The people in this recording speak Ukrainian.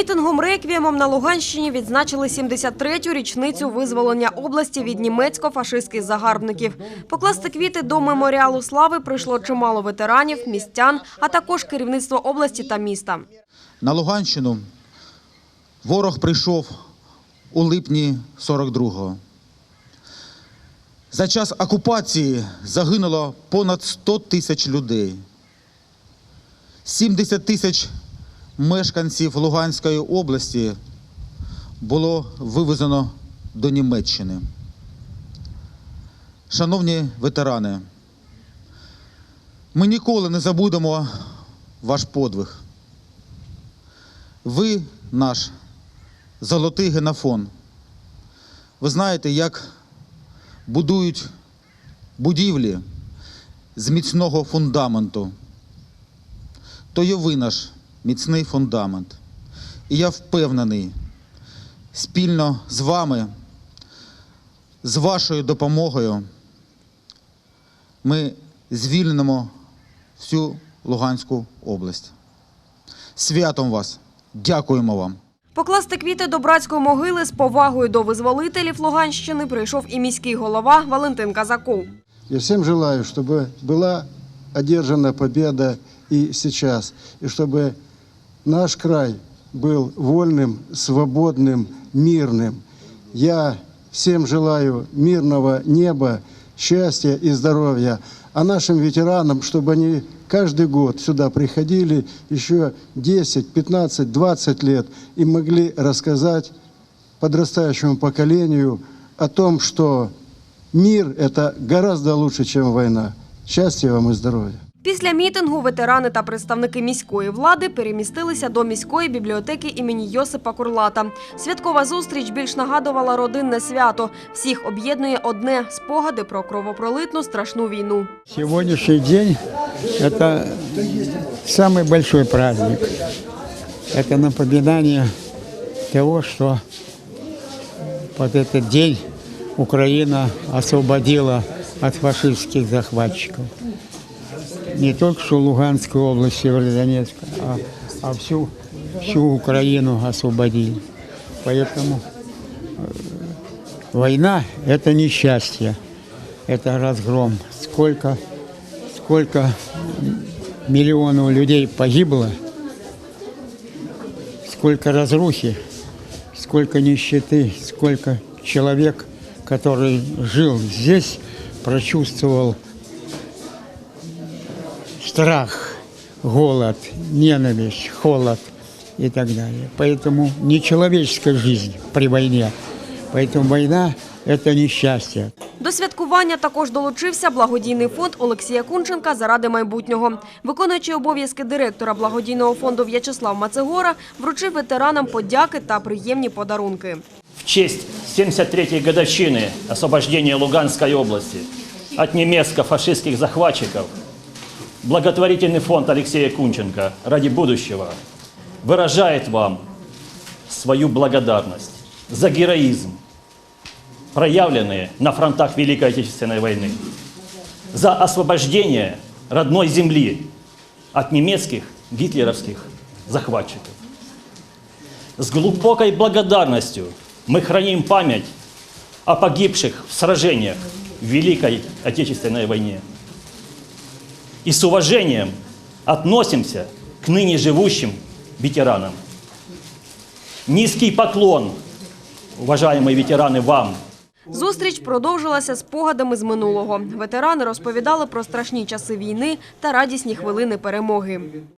Мітингом реквіємом на Луганщині відзначили 73-ю річницю визволення області від німецько-фашистських загарбників. Покласти квіти до меморіалу слави прийшло чимало ветеранів, містян, а також керівництво області та міста. На Луганщину ворог прийшов у липні 42-го. За час окупації загинуло понад 100 тисяч людей. 70 тисяч мешканців Луганської області було вивезено до Німеччини. Шановні ветерани, ми ніколи не забудемо ваш подвиг. Ви наш золотий генофон. Ви знаєте, як будують будівлі з міцного фундаменту. То є ви наш міцний фундамент. І я впевнений, спільно з вами, з вашою допомогою, ми звільнимо всю Луганську область. Святом вас! Дякуємо вам! Покласти квіти до братської могили з повагою до визволителів Луганщини прийшов і міський голова Валентин Казаков. Я всем желаю, чтобы была одержана победа и сейчас, и чтобы наш край был вольным, свободным, мирным. Я всем желаю мирного неба, счастья и здоровья, а нашим ветеранам, чтобы они каждый год сюда приходили еще 10, 15, 20 лет и могли рассказать подрастающему поколению о том, что мир – это гораздо лучше, чем война. Счастья вам и здоровья. Після мітингу ветерани та представники міської влади перемістилися до міської бібліотеки імені Йосипа Курлата. Святкова зустріч більш нагадувала родинне свято. Всіх об'єднує одне – спогади про кровопролитну страшну війну. Сегодняшний день – это самый большой праздник. Это напоминание того, что под этот день Украина освободила от фашистских захватчиков. Не только что Луганскую область, Северодонецк, а, а всю, всю Украину освободили. Поэтому э, война – это несчастье, это разгром. Сколько сколько миллионов людей погибло, сколько разрухи, сколько нищеты, сколько человек, который жил здесь, прочувствовал страх, голод, ненависть, холод и так далее. Поэтому нечеловеческая жизнь при войне. Поэтому война – это несчастье. До святкування також долучився благодійний фонд Олексія Кунченка заради майбутнього. Виконуючий обов'язки директора благодійного фонду В'ячеслав Мацегора вручив ветеранам подяки та приємні подарунки. в честь 73-й годовщины освобождения Луганской области от немецко-фашистских захватчиков благотворительный фонд Алексея Кунченко ради будущего выражает вам свою благодарность за героизм, проявленные на фронтах Великой Отечественной войны, за освобождение родной земли от немецких гитлеровских захватчиков. С глубокой благодарностью мы храним память о погибших в сражениях в Великой Отечественной войне. И с уважением относимся к ныне живущим ветеранам. Низкий поклон, уважаемые ветераны, вам – Зустріч продовжилася спогадами з минулого. Ветерани розповідали про страшні часи війни та радісні хвилини перемоги.